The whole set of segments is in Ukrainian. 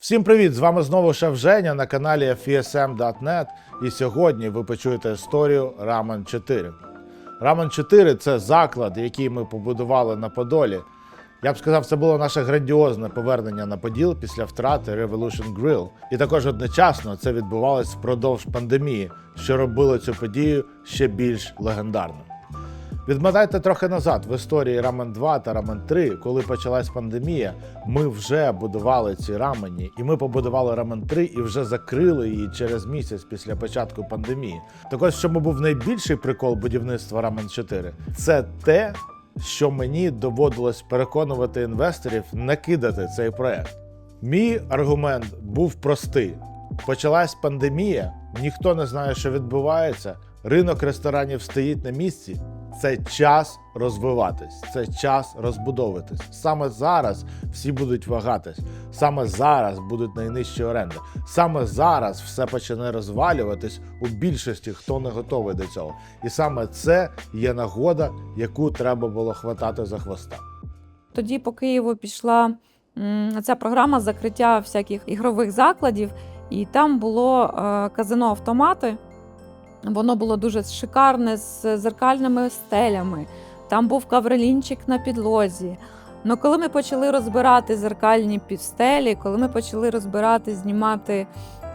Всім привіт! З вами знову Шеф Женя на каналі FSM.net і сьогодні ви почуєте історію Ramen 4. Ramen 4 це заклад, який ми побудували на Подолі. Я б сказав, це було наше грандіозне повернення на Поділ після втрати Revolution Grill. І також одночасно це відбувалось впродовж пандемії, що робило цю подію ще більш легендарною. Відмотайте трохи назад в історії Рамен 2 та Рамен 3, коли почалась пандемія, ми вже будували ці рамені, і ми побудували Рамен 3 і вже закрили її через місяць після початку пандемії. Так ось, чому був найбільший прикол будівництва Рамен 4, це те, що мені доводилось переконувати інвесторів не кидати цей проект. Мій аргумент був простий: почалась пандемія, ніхто не знає, що відбувається. Ринок ресторанів стоїть на місці. Це час розвиватись, це час розбудовуватись. Саме зараз всі будуть вагатись. Саме зараз будуть найнижчі оренди. Саме зараз все почне розвалюватись у більшості, хто не готовий до цього. І саме це є нагода, яку треба було хватати за хвоста. Тоді по Києву пішла ця програма закриття всяких ігрових закладів, і там було е, казино автомати. Воно було дуже шикарне з зеркальними стелями. Там був каврелінчик на підлозі. Ну, коли ми почали розбирати зеркальні підстелі, коли ми почали розбирати, знімати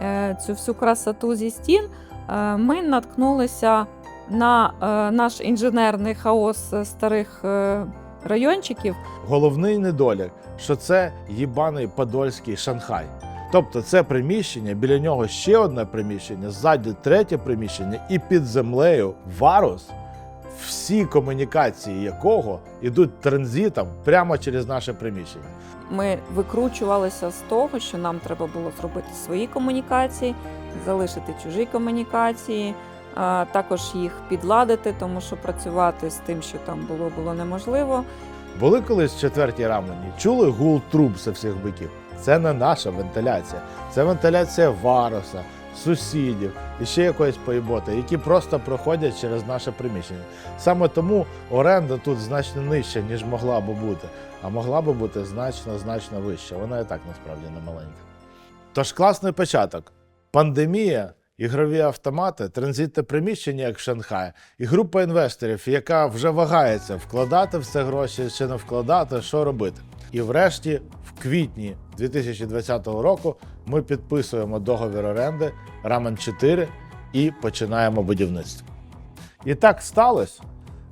е, цю всю красоту зі стін, е, ми наткнулися на е, наш інженерний хаос старих е, райончиків. Головний недолік, що це їбаний подольський Шанхай. Тобто це приміщення, біля нього ще одне приміщення, ззаді третє приміщення, і під землею варус, всі комунікації якого йдуть транзитом прямо через наше приміщення. Ми викручувалися з того, що нам треба було зробити свої комунікації, залишити чужі комунікації, також їх підладити, тому що працювати з тим, що там було, було неможливо. Були колись четверті рамені, чули гул труб з всіх боків. Це не наша вентиляція, це вентиляція варуса, сусідів і ще якоїсь поїботи, які просто проходять через наше приміщення. Саме тому оренда тут значно нижча, ніж могла би бути, а могла би бути значно значно вища. Вона і так насправді не маленька. Тож класний початок. Пандемія, ігрові автомати, транзитне приміщення, як в Шанхаї, і група інвесторів, яка вже вагається, вкладати в це гроші чи не вкладати, що робити. І врешті, в квітні 2020 року, ми підписуємо договір оренди Рамен 4 і починаємо будівництво. І так сталося,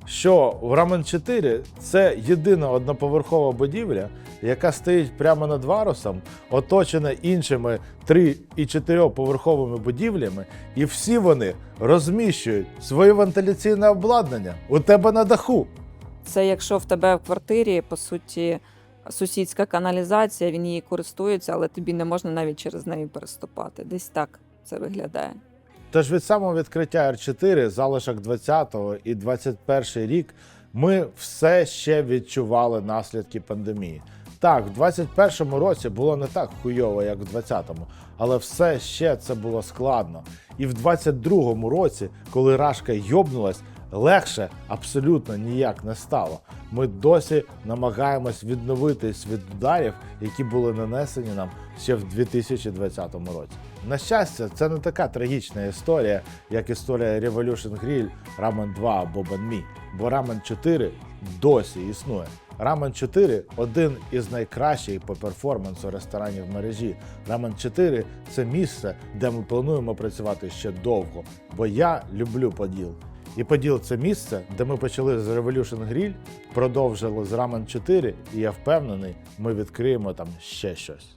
що в Рамен 4 це єдина одноповерхова будівля, яка стоїть прямо над варусом, оточена іншими 3 і 4 поверховими будівлями, і всі вони розміщують своє вентиляційне обладнання у тебе на даху. Це якщо в тебе в квартирі, по суті, сусідська каналізація, він її користується, але тобі не можна навіть через неї переступати. Десь так це виглядає. Тож від самого відкриття R4, залишок 20-го і 21 рік, ми все ще відчували наслідки пандемії. Так, в 21-му році було не так хуйово, як в 20-му, але все ще це було складно. І в 22-му році, коли Рашка йобнулась, легше абсолютно ніяк не стало. Ми досі намагаємось відновитись від ударів, які були нанесені нам ще в 2020 році. На щастя, це не така трагічна історія, як історія Revolution Grill, Ramen 2 або Mi, бо Ramen 4 досі існує. Ramen 4 один із найкращих по перформансу ресторанів мережі. Ramen 4 це місце, де ми плануємо працювати ще довго, бо я люблю Поділ. І Поділ це місце, де ми почали з Revolution Grill, продовжили з Ramen 4, і я впевнений, ми відкриємо там ще щось.